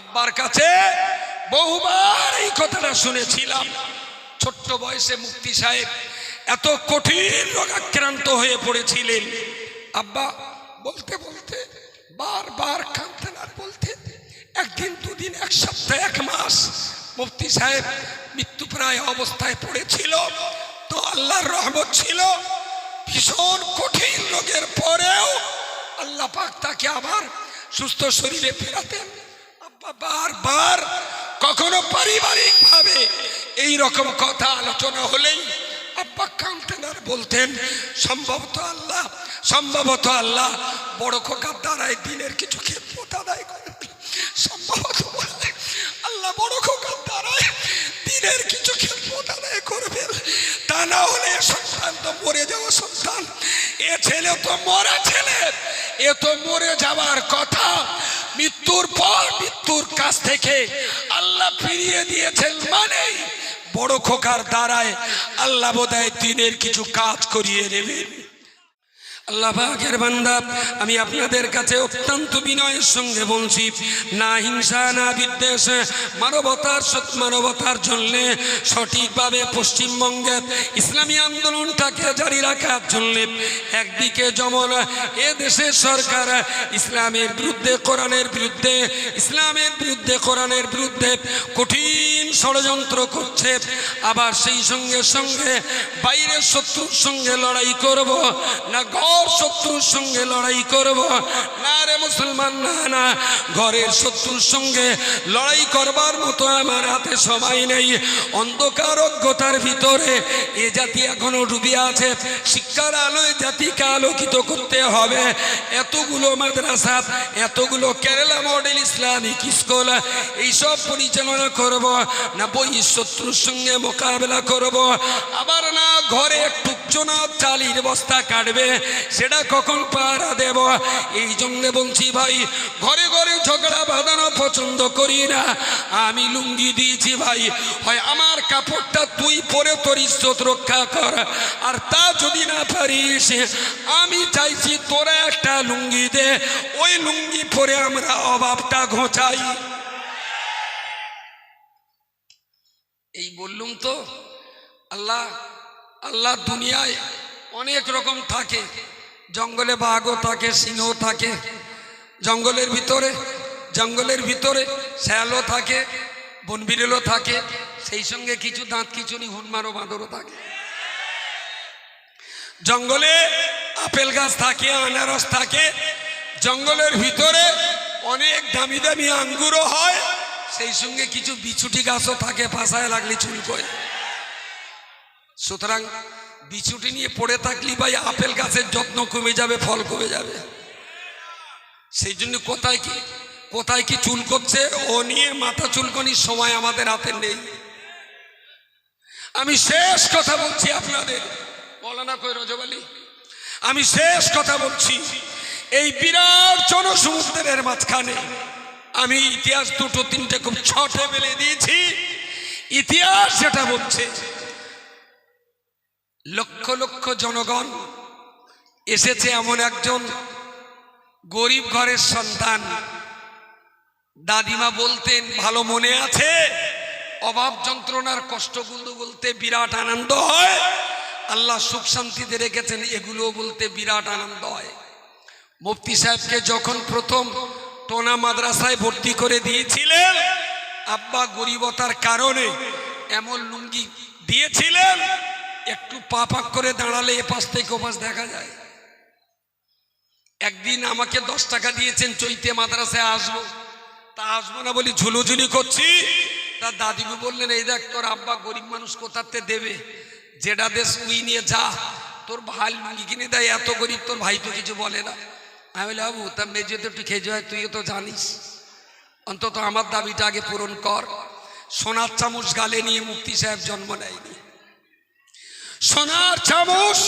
আব্বার কাছে বহুবার এই কথাটা শুনেছিলাম। ছোট্ট বয়সে মুক্তি সাহেব এত কঠিন রোগাক্রান্ত হয়ে পড়েছিলেন। আব্বা বলতে বলতে বারবার কাঁদতেন আর বলতেন, একদিন, দুদিন, এক সপ্তাহ, এক মাস মুফতি সাহেব মৃত্যুপ্রায় অবস্থায় পড়েছিল। তো আল্লাহর রহমত ছিল, ভীষণ কঠিন রোগের পরেও আল্লাহ পাক তাকে আবার সুস্থ শরীরে ফেরাতেন। বারবার কখনো পারিবারিক ভাবে এই রকম কথা আলোচনা হলেই আব্বা আর বলতেন, সম্ভবত আল্লাহ সম্ভবত আল্লাহ, বড় খোকার দ্বারাই দিনের কিছু খেদমত আদায় করেন সম্ভবত আল্লাহ বড় খোকার দ্বারাই দিনের কিছু খেদমত আদায় করবেন তা না হলে সন্তান তো মরে যাওয়া সন্তান। এ ছেলে তো মরা ছেলে। এ তো মরে যাওয়ার কথা মৃত্যুর পর মৃত্যুর কাছ থেকে আল্লাহ ফিরিয়ে দিয়েছেন মানেই বড় খোকার দ্বারায় আল্লাহ বোধহয় দিনের কিছু কাজ করিয়ে নেবেন আল্লাহ পাকের বান্দা, আমি আপনাদের কাছে অত্যন্ত বিনয়ের সঙ্গে বলছি, না হিংসা, না বিদ্বেষ, মানবতার মানবতার জন্য সঠিকভাবে পশ্চিমবঙ্গের ইসলামী আন্দোলনটাকে জারি রাখার জন্য একদিকে যেমন এ দেশের সরকার ইসলামের বিরুদ্ধে, কোরআনের বিরুদ্ধে, ইসলামের বিরুদ্ধে, কোরআনের বিরুদ্ধে কঠিন ষড়যন্ত্র করছে, আবার সেই সঙ্গে সঙ্গে বাইরের শত্রুর সঙ্গে লড়াই করব, না শত্রুর সঙ্গে লড়াই করব। না রে মুসলমান, না না। ঘরের শত্রুর সঙ্গে লড়াই করবার মতো আমার হাতে সময় নেই। অন্ধকার অজ্ঞতার ভিতরে এ জাতি এখনও ডুবে আছে। শিক্ষার আলোয় জাতিকে আলোকিত করতে হবে। এতগুলো মাদ্রাসা, এতগুলো কেরালা মডেল ইসলামিক স্কুল, এইসব পরিচালনা করব, না বই শত্রুর সঙ্গে মোকাবেলা করব। আবার না ঘরে একটু চোনা চালির বস্তা কাটবে। সেটা কখন পাহারা দেব? এই জন্য বলছি ভাই, ঘরে ঘরে ঝগড়া বাঁধানো পছন্দ করি না। আমি লুঙ্গি দিয়েছি ভাই। হয় আমার কাপড়টা তুই পরে তোর ইজ্জত রক্ষা কর। আর তা যদি না পারিস, আমি চাইছি তোরা একটা লুঙ্গি দে। ওই লুঙ্গি পরে আমরা অভাবটা ঘোচাই। এই বললুম তো, আল্লাহ আল্লাহ দুনিয়ায় অনেক রকম থাকে। জঙ্গলে বাঘও থাকে সিংহ থাকে। জঙ্গলের ভিতরে জঙ্গলের ভিতরে শ্যালও থাকে বনবিরেলও থাকে, সেই সঙ্গে কিছু দাঁত খিচুনি হুনমারও বাঁদরও থাকে। জঙ্গলে আপেল গাছ থাকে, আনারস থাকে, জঙ্গলের ভিতরে অনেক দামি দামি আঙ্গুরও হয়, সেই সঙ্গে কিছু বিছুটি গাছও থাকে, পাশায় লাগলে চুলকোয় সুতরাং বিছুটি নিয়ে পড়ে থাকলি ভাই, আপেল গাছের যত্ন কমে যাবে, ফল কমে যাবে। সেই জন্য কোথায় কি কোথায় কি চুল করছে, ও নিয়ে মাথা চুলকনির সময় আমাদের হাতে নেই। আমি শেষ কথা বলছি আপনাদের। বলানা কই রজবালি, আমি শেষ কথা বলছি। এই বিরাট জনসমুদ্রের মাঝখানে আমি ইতিহাস দুটো, তিনটে খুব ছটে মেলে দিয়েছি। ইতিহাস যেটা বলছে লক্ষ লক্ষ জনগণ এসেছে এমন একজন গরিব ঘরের সন্তান। দাদিমা বলতেন, ভালো মনে আছে? অভাব যন্ত্রণার কষ্টগুলো বলতে বিরাট আনন্দ হয়। আল্লাহ সুখ শান্তিতে রেখেছেন এগুলো বলতে বিরাট আনন্দ হয়। মুফতি সাহেবকে যখন প্রথম টোনা মাদ্রাসায় ভর্তি করে দিয়েছিলেন, আব্বা গরিবতার কারণে এমন লুঙ্গি দিয়েছিলেন একটু পা পাক করে দাঁড়ালে এ পাশ থেকে ও পাশ দেখা যায়। একদিন আমাকে দশ টাকা দিয়েছেন, চৈতে মাদ্রাসায় আসব। তা আসব না বলি ঝুলুঝুলি করছি। তার দাদিমু বললেন, এই দেখ তোর আব্বা গরিব মানুষ কোথাতে দেবে? যেটা দেশ উই নিয়ে যা। তোর ভাই লুঙ্গি কিনে দেয়, এত গরিব তোর ভাই তো কিছু বলে না। আমি বলি বাবু তা মেজে তো একটু খেয়ে হয়, তুইও তো জানিস। অন্তত আমার দাবিটা আগে পূরণ কর। সোনার চামচ গালে নিয়ে মুক্তি সাহেব জন্ম নেয়নি। সোনার চামচ,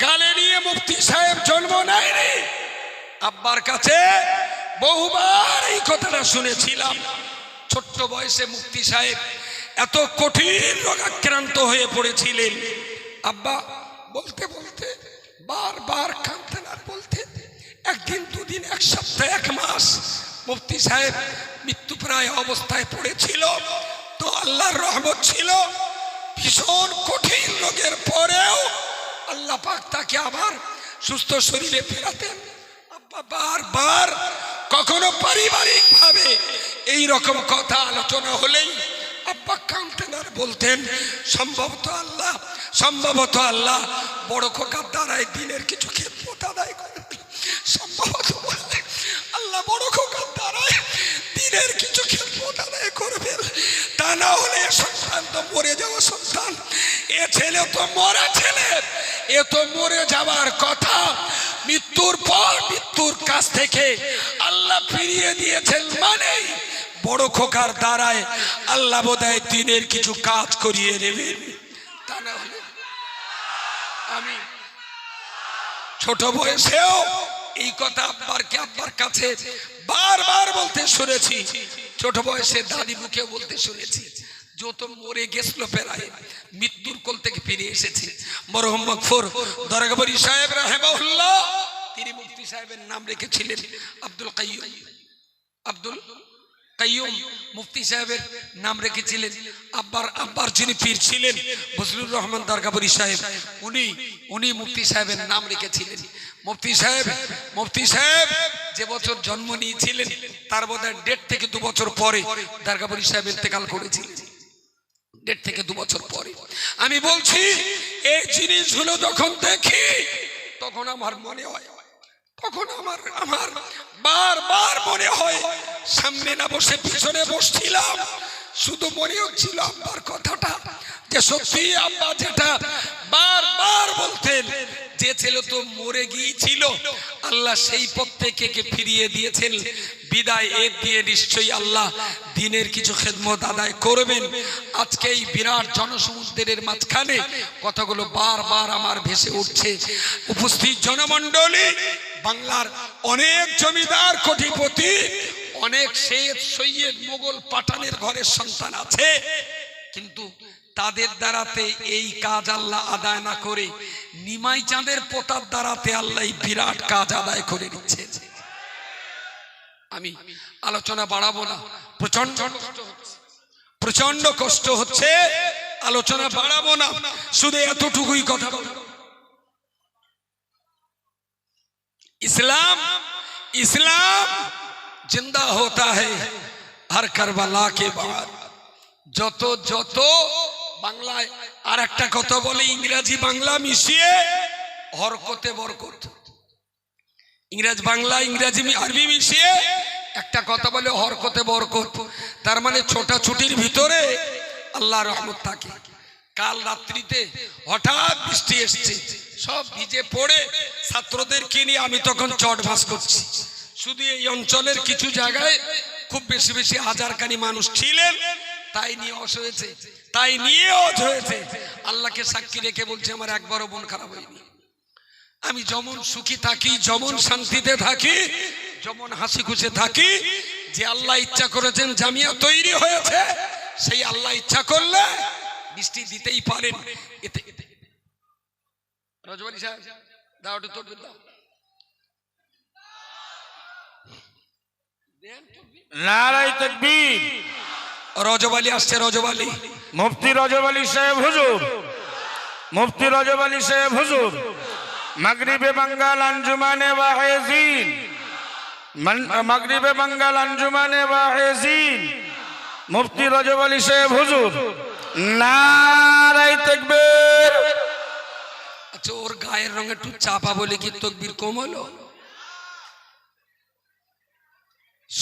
গালে নিয়ে মুফতি সাহেব জন্ম নেয়নি। আব্বার কাছে বহুবার এই কথাটা শুনেছিলাম। ছোট্ট বয়সে মুক্তি সাহেব এত কঠিন রোগাক্রান্ত হয়ে পড়েছিলেন। আব্বা, বলতে বলতে, বারবার কাঁদতেন আর বলতেন, একদিন, দুদিন, এক সপ্তাহ, এক মাস মুফতি সাহেব মৃত্যুপ্রায় অবস্থায় পড়েছিল। তো আল্লাহর রহমত ছিল। ভীষণ কঠিন রোগের পরেও আল্লাহ পাক তাকে আবার সুস্থ শরীরে ফেরাতেন। আব্বা, বারবার কখনো পারিবারিক ভাবে এই রকম কথা আলোচনা হলেই আব্বা কাঁদতেন আর বলতেন, সম্ভবত আল্লাহ সম্ভবত আল্লাহ বড় খোকার দ্বারাই দিনের কিছু আদায় করেন। সম্ভবত আল্লাহ বড় দিনের কিছু আদায় করবেন। তা না হলে সন্তান তো মরে যাওয়া সন্তান। এ ছেলে তো মরা ছেলে। এ তো মরে যাওয়ার কথা। মৃত্যুর পর মৃত্যুর কাছ থেকে আল্লাহ ফিরিয়ে দিয়েছেন মানেই বড় খোকার দ্বারায় আল্লাহ বোধহয় দিনের কিছু কাজ করিয়ে নেবেন তা না হলে আমি ছোট বয়সেও এই কথা আব্বারকে আব্বার কাছে বারবার বলতে শুনেছি। ছোট বয়সে দাদি মুখে বলতে শুনেছি। যত মরে গেছিল পেরায়, মৃত্যুর কোল থেকে ফিরে এসেছে। মরহম মকফুর দরগাবরি সাহেব রাহেবাহুল্লাহ তিনি মুফতি সাহেবের নাম রেখেছিলেন আব্দুল কাইয়ুম। আব্দুল কাইয়ুম মুফতি সাহেবের নাম রেখেছিলেন। আব্বার আব্বার যিনি পীর ছিলেন, বজলুর রহমান দরগাবরি সাহেব, উনি উনি মুফতি সাহেবের নাম রেখেছিলেন। মুফতি সাহেব মুফতি সাহেব, যে বছর জন্ম নিয়েছিলেন, তার বোধহয় ডেট থেকে দু বছর পরে দরগাবরি সাহেব ইন্তেকাল করেছিলেন। দেড় থেকে দু বছর পরে। আমি বলছি, এই জিনিসগুলো যখন দেখি, তখন আমার মনে হয়, তখন আমার আমার বারবার মনে হয় সামনে না বসে পিছনে বসছিলাম। শুধু মনে হচ্ছিল আব্বার কথাটা, যে সত্যি আব্বা যেটা বারবার বলতেন, যে ছেলে তো মরে গিয়েছিল। আল্লাহ সেই পথ থেকে কে ফিরিয়ে দিয়েছেন। বিদায় এর দিয়ে নিশ্চয়ই আল্লাহ দিনের কিছু খেদমত আদায় করবেন। আজকে এই বিরাট জনসমুদ্রের মাঝখানে কথাগুলো বারবার আমার ভেসে উঠছে। উপস্থিত জনমণ্ডলী, বাংলার অনেক জমিদার, কোটিপতি অনেক শেখ, সৈয়দ, মোগল পাঠানের ঘরের সন্তান আছে। কিন্তু তাদের দ্বারাতে এই কাজ আল্লাহ আদায় না করে নিমাই চাঁদের পোতার দ্বারাতে আল্লাহ বিরাট কাজ আদায় করে দিচ্ছে। আমি আলোচনা বাড়াবো না। প্রচণ্ড প্রচণ্ড কষ্ট হচ্ছে। আলোচনা বাড়াবো না। শুধু এতটুকুই কথা ইসলাম ইসলাম जिंदा होता है हर करबला के बाद যত যত বাংলায় আর একটা কথা বলে ইংরেজি বাংলা মিশিয়ে হরকতে বরকত ইংরেজ বাংলা ইংরেজি মি- আরবি মিশিয়ে একটা কথা বলে হরকতে বরকত তার মানে ছোটা ছুটির ভিতরে আল্লাহ রহমত থাকে কাল রাত্রিতে হঠাৎ বৃষ্টি এসছে সব ভিজে পড়ে ছাত্রদেরকে নিয়ে আমি তখন চট ভাস করছি শুধু এই অঞ্চলের কিছু জায়গায় খুব বেশি বেশি হাজার কানি মানুষ ছিলেন তাই নিয়ে অস হয়েছে তাই নিয়ে অজ হয়েছে আল্লাহকে সাক্ষী রেখে বলছে আমার একবারও মন খারাপ হয়নি আমি যেমন সুখী থাকি যেমন শান্তিতে থাকি যেমন হাসি খুশি থাকি যে আল্লাহ ইচ্ছা করেছেন জামিয়া তৈরি হয়েছে সেই আল্লাহ ইচ্ছা করলে বৃষ্টি দিতেই পারেন এতে রজবানি সাহেব দাও দাও তকবির। নারাই তকবীর। রজবালি আসছে রজবালি। মুফতি রজব আলী সাহেব হুজুর। মুফতি রজব আলী সাহেব হুজুর। মাগরিবে বাঙ্গাল আঞ্জুমানে ওয়াহেজিন। মাগরিবে বাঙ্গাল আঞ্জুমানে ওয়াহেজিন। মুফতি রজব আলী সাহেব হুজুর। নারাই তকবীর। আচ্ছা ওর গায়ের রঙ একটু চাপা বলে কি তকবির কম হলো?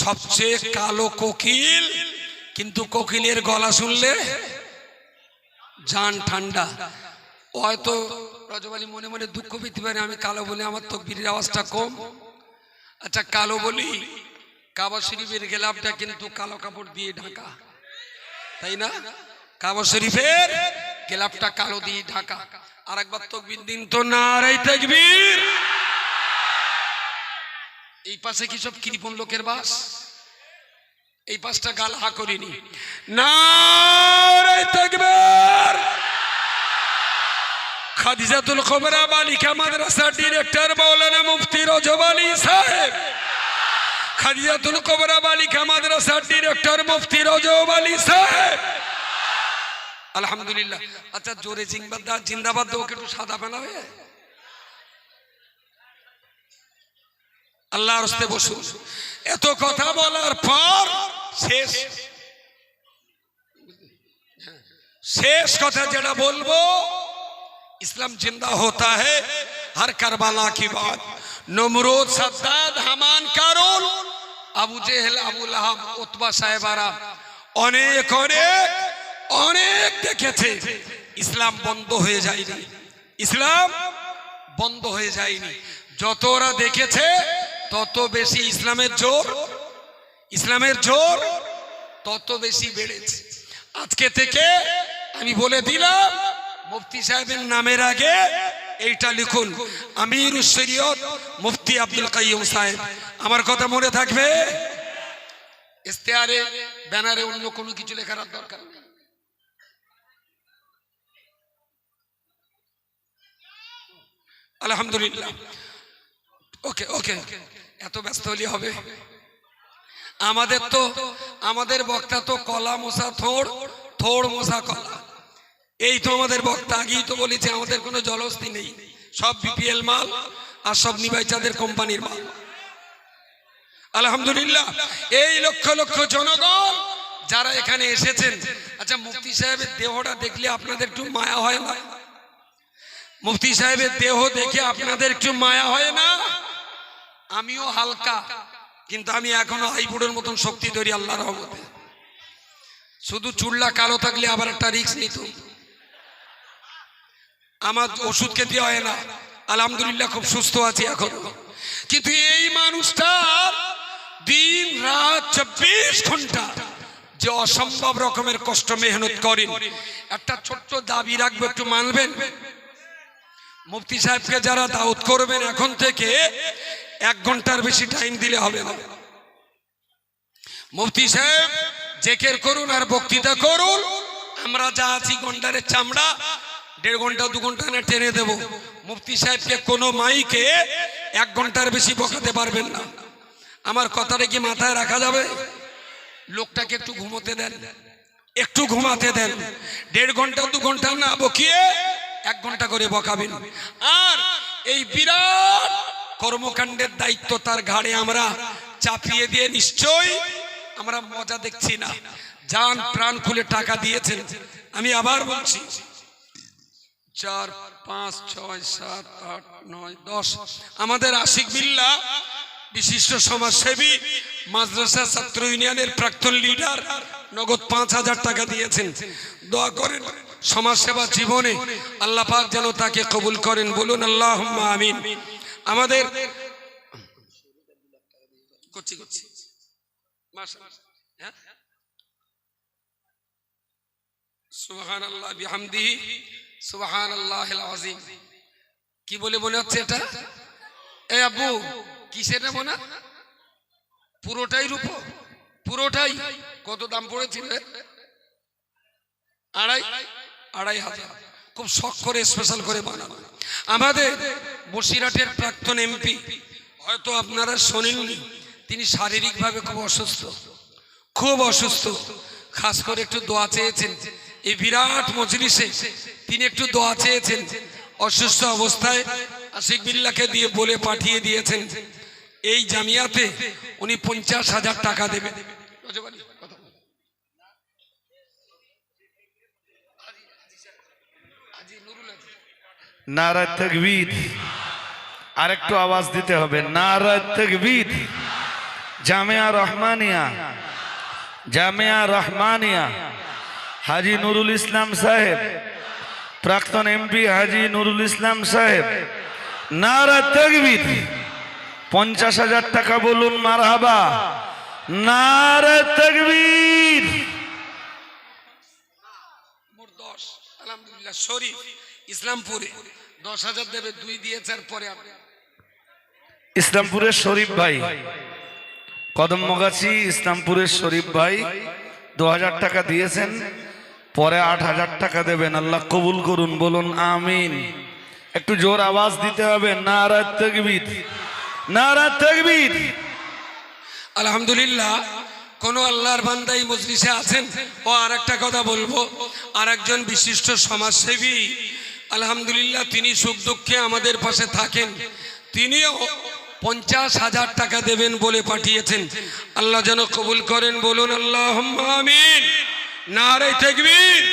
সবচেয়ে কালো কোকিল, কিন্তু কোকিলের গলা শুনলে জান ঠান্ডা। হয়তো রজবালি মনে মনে দুঃখ পেতে পারে, আমি কালো বলে, আমার তো তকবিরের আওয়াজটা কম। আচ্ছা কালো বলি, কাবা শরীফের গেলাপটা কিন্তু কালো কাপড় দিয়ে ঢাকা। তাই না? কাবা শরীফের গেলাপটা কালো দিয়ে ঢাকা। আর একবার তকবির দিন তো না নারাই তকবীর। এই পাশে কি সব কৃপন লোকের বাস? এই পাশটা গাল হা করিনি। তকবীর! খাদিজাতুল খবরা বালিকা মাদ্রাসা ডিরেক্টর মৌলানা মুফতি রজব আলী সাহেব। খাদিজাতুল কোবরা বালিকা মাদ্রাসার ডিরেক্টর মুফতি রজব সাহেব। আলহামদুলিল্লাহ। আচ্ছা জোরে জিন্দাবাদ দাও ওকে একটু সাদা পেনা হয়ে। আল্লাহর হস্তে বসুন এত কথা বলার পর শেষ শেষ কথা যেটা বলবো इस्लाम जिंदा होता है हर करबला की बात Namrud सद्दाद हमान कारुल Abu Jahl Abu Lahab Utba সাহেবারা অনেক অনেক অনেক দেখেছে ইসলাম বন্ধ হয়ে যায়নি ইসলাম বন্ধ হয়ে যায়নি যত ওরা দেখেছে তত বেশি ইসলামের জোর ইসলামের জোর তত বেশি বেড়েছে। আজকে থেকে আমি বলে দিলাম, মুফতি সাহেবের নামের আগে এইটা লিখুন। আমির শরীয়ত মুফতি আব্দুল কাইয়ুম সাহেব, আমার কথা মনে থাকবে? ইস্তেহারে ব্যানারে অন্য কোনো কিছু লেখার দরকার আলহামদুলিল্লাহ। ওকে ওকে। এত ব্যস্ত হলে হবে। আমাদের তো, আমাদের বক্তা তো কলা মশা, থোড় থোড় মশা কলা। এই তো আমাদের বক্তা, আগেই তো বলেছে, আমাদের কোনো জলস্তি নেই। সব বিপিএল মাল আর সব নিবাইচাদের কোম্পানির মাল। আলহামদুলিল্লাহ, এই লক্ষ লক্ষ জনগণ যারা এখানে এসেছেন আচ্ছা মুফতি সাহেবের দেহটা দেখলে আপনাদের একটু মায়া হয় না? মুফতি সাহেবের দেহ দেখে আপনাদের একটু মায়া হয় না? আমিও হালকা, কিন্তু আমি এখনও হাইবুড়ের মতন শক্তি ধরি আল্লাহ রহমতে। শুধু চুল্লা কালো থাকলে আবার একটা রিস্ক নিত। আমার ওষুধ খেতে হয় না। আলহামদুলিল্লাহ খুব সুস্থ আছি এখন। কিন্তু এই মানুষটার দিন রাত চব্বিশ ঘণ্টা যে অসম্ভব রকমের কষ্ট মেহনত করেন একটা ছোট্ট দাবি রাখব, একটু মানবেন? মুফতি সাহেবকে যারা দাউদ করবেন এখন থেকে এক ঘণ্টার বেশি টাইম দিলে হবে না। মুফতি সাহেব, জেকের করুন আর বক্তৃতা করুন। আমরা যা আছি গন্ডারের চামড়া, দেড় ঘণ্টা, দু ঘণ্টা না টেনে দেব। মুফতি সাহেবকে কোনো মাইকে এক ঘণ্টার বেশি বকাতে পারবেন না। আমার কথাটা কি মাথায় রাখা যাবে? লোকটাকে একটু ঘুমোতে দেন। একটু ঘুমাতে দেন। দেড় ঘণ্টা, দু ঘণ্টা না বকিয়ে এক ঘণ্টা করে বকাবেন। আর এই বিরাট কর্মকাণ্ডের দায়িত্ব তার ঘাড়ে আমরা চাপিয়ে দিয়ে নিশ্চয়ই আমরা মজা দেখছি না। যান প্রাণ খুলে টাকা দিয়েছেন। আমি আবার বলছি, চার, পাঁচ, ছয়, সাত, আট, নয়, দশ। আমাদের আশিক বিল্লা, বিশিষ্ট সমাজসেবী, মাদ্রাসা ছাত্র ইউনিয়নের প্রাক্তন লিডার, নগদ পাঁচ হাজার টাকা দিয়েছেন। দোয়া করেন সমাজসেবা জীবনে আল্লাহ পাক যেন তাকে কবুল করেন। বলুন আল্লাহ আমিন। আমাদের করছি করছি। হ্যাঁ? আল্লাহ আল্লাহ আজিম কি বলে মনে হচ্ছে এটা? এই আব্বু, কিসের মনে? পুরোটাই রূপ? পুরোটাই? কত দাম পড়েছিল আড়াই আড়াই হাজার। খুব শখ করে স্পেশাল করে বানানো। আমাদের বসিরহাটের প্রাক্তন এমপি হয়তো আপনারা শোনেননি, তিনি শারীরিকভাবে খুব অসুস্থ খুব অসুস্থ। খাস করে একটু দোয়া চেয়েছেন। এই বিরাট মজলিসে তিনি একটু দোয়া চেয়েছেন। অসুস্থ অবস্থায় আশিক বিল্লাকে দিয়ে বলে পাঠিয়ে দিয়েছেন, এই জামিয়াতে উনি পঞ্চাশ হাজার টাকা দেবেন। নারায় তকবীর। আরেকটু আওয়াজ দিতে হবে, নারায় তকবীর। জামিয়া রহমানিয়া জামিয়া রহমানিয়া। হাজি নুরুল ইসলাম সাহেব, প্রাক্তন এমপি হাজি নুরুল ইসলাম সাহেব নারা তকবীর। পঞ্চাশ হাজার টাকা বলুন, মারহাবা। নারা তকবীর। মোট দশ। আলহামদুলিল্লাহ, শরীফ, ইসলামপুরে। দশ হাজার দেবে দুই দিয়েছে আর পরে ইসলামপুরের শরীফ ভাই। কদমগাছি ইসলামপুরের শরীফ ভাই। দু হাজার টাকা দিয়েছেন পরে আট হাজার টাকা দেবেন। আল্লাহ কবুল করুন বলুন আমিন। একটু জোর আওয়াজ দিতে হবে নারা তকবীর নারা তকবীর। আলহামদুলিল্লাহ কোন আল্লাহর বান্দাই মজলিসে আছেন? ও আর একটা কথা বলব আর একজন বিশিষ্ট সমাজসেবী আলহামদুলিল্লাহ, তিনি সুখ দুঃখে আমাদের পাশে থাকেন। তিনিও পঞ্চাশ হাজার টাকা দেবেন বলে পাঠিয়েছেন। আল্লাহ যেন কবুল করেন, বলুন আল্লাহ আমিন। নারে তেকবীর।